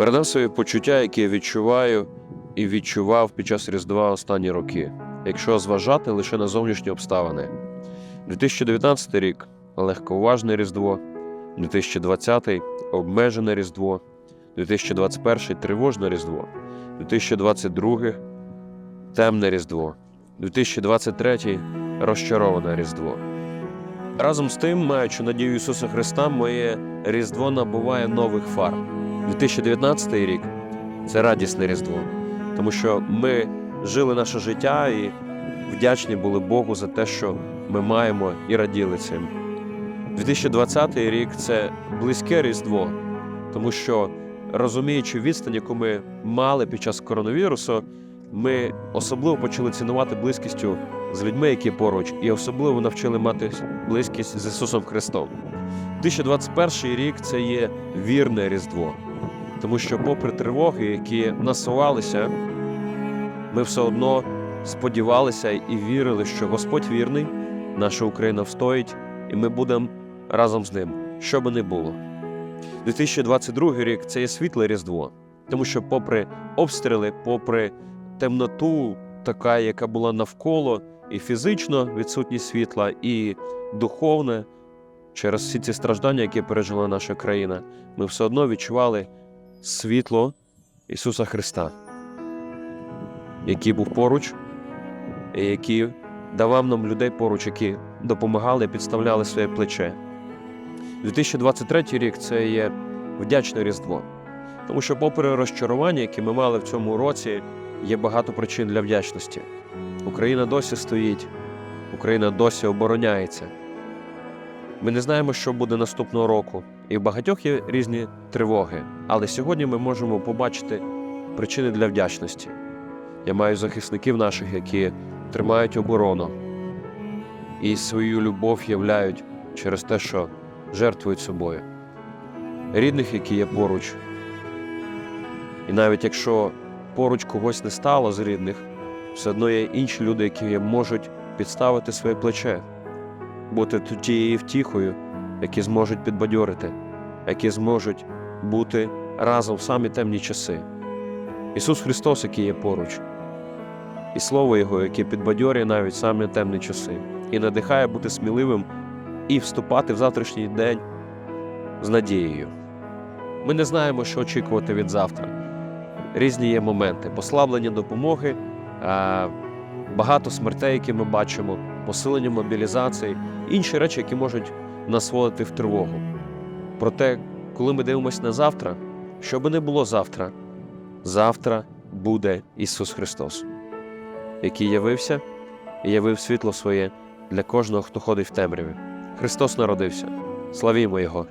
Передам свої почуття, які я відчуваю і відчував під час Різдва останні роки, якщо зважати лише на зовнішні обставини. 2019 рік легковажне Різдво, 2020 обмежене Різдво, 2021 тривожне Різдво, 2022 темне Різдво, 2023 розчароване Різдво. Разом з тим, маючи надію Ісуса Христа, моє Різдво набуває нових фар. 2019 рік це радісне Різдво, тому що ми жили наше життя і вдячні були Богу за те, що ми маємо і раділи цим. 2020 рік це близьке Різдво, тому що розуміючи відстань, яку ми мали під час коронавірусу, ми особливо почали цінувати близькістю з людьми, які поруч, і особливо навчили мати близькість з Ісусом Христом. 2021 рік це є вірне Різдво, тому що, попри тривоги, які насувалися, ми все одно сподівалися і вірили, що Господь вірний, наша Україна встоїть, і ми будемо разом з ним, що би не було. 2022 рік це є світле Різдво, тому що, попри обстріли, попри темноту, така, яка була навколо, і фізично відсутність світла, і духовне, через всі ці страждання, які пережила наша країна, ми все одно відчували світло Ісуса Христа, який був поруч, і який давав нам людей поруч, які допомагали, підставляли своє плече. 2023 рік це є вдячне Різдво, тому що, попри розчарування, які ми мали в цьому році, є багато причин для вдячності. Україна досі стоїть, Україна досі обороняється. Ми не знаємо, що буде наступного року, і в багатьох є різні тривоги. Але сьогодні ми можемо побачити причини для вдячності. Я маю захисників наших, які тримають оборону і свою любов являють через те, що жертвують собою. Рідних, які є поруч. І навіть якщо поруч когось не стало з рідних, все одно є інші люди, які можуть підставити своє плече, бути тією втіхою, які зможуть підбадьорити, які зможуть бути разом в самі темні часи. Ісус Христос, який є поруч, і Слово Його, яке підбадьорює навіть самі темні часи, і надихає бути сміливим і вступати в завтрашній день з надією. Ми не знаємо, що очікувати від завтра. Різні є моменти, послаблення допомоги, багато смертей, які ми бачимо, посилення мобілізації, інші речі, які можуть нас в тривогу. Проте, коли ми дивимося на завтра, що би не було завтра, завтра буде Ісус Христос, який явився і явив світло своє для кожного, хто ходить в темряві. Христос народився. Славімо Його!